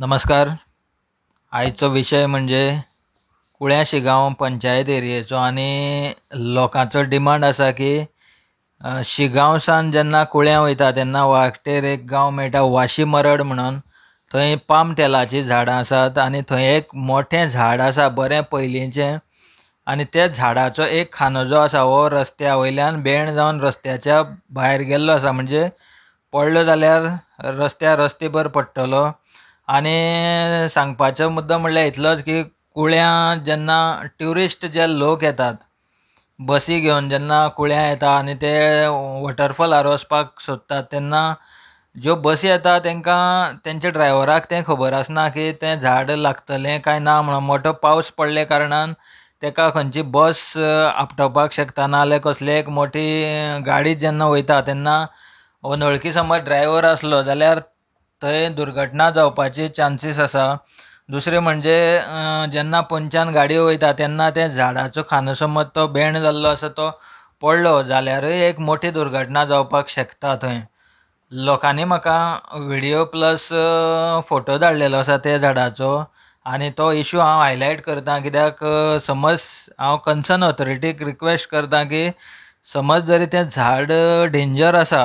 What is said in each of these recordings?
नमस्कार. आयचो विशय म्हणजे कुळ्या शिगांव पंचायत एरियेचो आनी लोकांचो डिमांड आसा की शिगांवसान शिगांव जेन्ना कुळ्या वयता तेन्ना वाटेर एक गांव मेळटा वाशी मरड म्हणून. थंय पाम तेलाची झाडां आसात आनी थंय एक मोठें झाड आसा बरें पयलींचें आनी त्या झाडाचो एक खानो जो आसा हो रस्त्या वयल्यान बेण जावन रस्त्याच्या भायर गेल्लो आसा म्हणजे पडलो जाल्यार रस्त्यार रस्तेभर पडटलो आनी सांगपाचो मुद्दो म्हणल्यार इतलोच की कुळ्या जेन्ना ट्युरिस्ट जे लोक येतात बसी घेवन जेन्ना कुळ्या येता आनी ते वॉटरफॉलार वचपाक सोदतात तेन्ना ज्यो बसी येता तांकां तेंच्या ड्रायव्हराक तें खबर आसना की तें झाड लागतलें काय ना म्हणून मोठो पावस पडले कारणान तेका खंयची बस आपटोवपाक शकता ना कसली एक मोठी गाडी जेन्ना वयता तेन्ना अनवळखी समज ड्रायव्हर आसलो जाल्यार थंय दुर्घटना जावपाची चान्सीस आसा. दुसरें म्हणजे जेन्ना पंचान गाडयो वयता तेन्ना ते झाडाचो खानो समज तो बँड जाल्लो आसा तो पडलो जाल्यारय एक मोठी दुर्घटना जावपाक शकता थंय. लोकांनी म्हाका व्हिडियो प्लस फोटो धाडलेलो आसा त्या झाडाचो. आनी तो इश्यू हांव हायलायट करता कित्याक समज हांव कन्सर्न ऑथॉरिटीक रिक्वेस्ट करतां की समज जरी तें झाड डेंजर आसा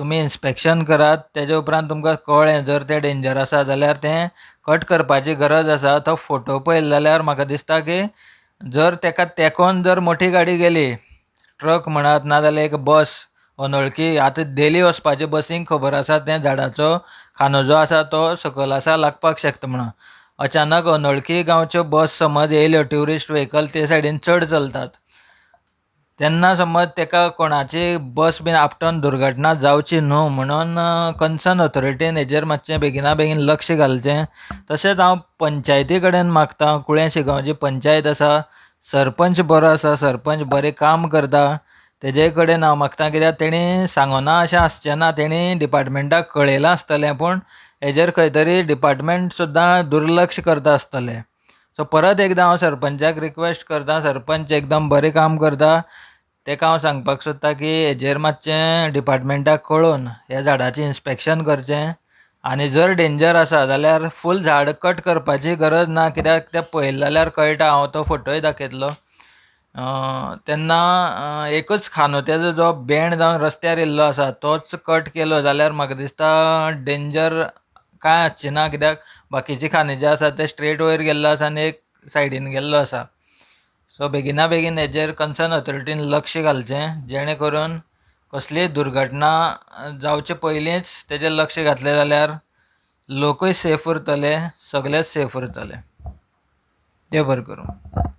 तुमी इन्स्पेक्शन करात तेजे उपरांत तुमकां कळ्ळें जर तें डेंजर आसा जाल्यार तें कट करपाची गरज आसा तो फोटो पळयलो जाल्यार म्हाका दिसता की जर तेका तेकोन जर मोठी गाडी गेली ट्रक म्हणात नाजाल्यार एक बस अनवळखी आतां डेली वचपाचे बसींक खबर आसा तें झाडाचो खानो जो आसा तो सकयल आसा लागपाक शकता म्हणून. अचानक अनवळखी गांवच्यो बस समज येयल्यो ट्युरिस्ट व्हेकल ते सायडीन चड चलतात. तेन्ना समज तेका कोणाची बस बीन आपटोन दुर्घटना जावची न्हू म्हणून कन्सर्न ऑथॉरिटीन हेजेर मातशें बेगिना बेगीन लक्ष घालचें. तशेंच हांव पंचायती कडेन मागतां कुळ्या शिगांवची पंचायत आसा सरपंच बरो आसा सरपंच बरें काम करता तेजे कडेन हांव मागतां कित्याक तेणी सांगोना अशें आसचें ना तेणी डिपार्टमेंटाक कळयलां आसतलें पूण हेजेर खंय तरी डिपार्टमेंट सुद्दां दुर्लक्ष करता आसतलें. सो परत एकदां हांव सरपंचाक रिक्वेस्ट करतां सरपंच एकदम बरें काम करता. तेका हांव सांगपाक सोदतां की हेजेर मातशें डिपार्टमेंटाक कळोवन ह्या झाडाचें इन्स्पेक्शन करचें. आनी जर डेंजर आसा जाल्यार फूल झाड कट करपाची गरज ना. कित्याक तें पळयलें जाल्यार कळटा हांव तो फोटोय दाखयतलो. तेन्ना एकच खानो जो बेंड जावन रस्त्यार येयल्लो आसा तोच कट केलो जाल्यार म्हाका दिसता डेंजर कांय आसचें ना कित्याक? बाकीचे खांदी जे आसा ते स्ट्रेट वयर गेल्लो आसा आनी एक सायडीन गेल्लो आसा. सो बेगिना बेगीन हेजेर कन्सर्न ऑथॉरिटीन लक्ष घालचें जेणे करून कसलीय दुर्घटना जावचे पयलींच तेजेर लक्ष घातलें जाल्यार लोकूय सेफ उरतले सगळेच सेफ उरतले. देव बरें करूं.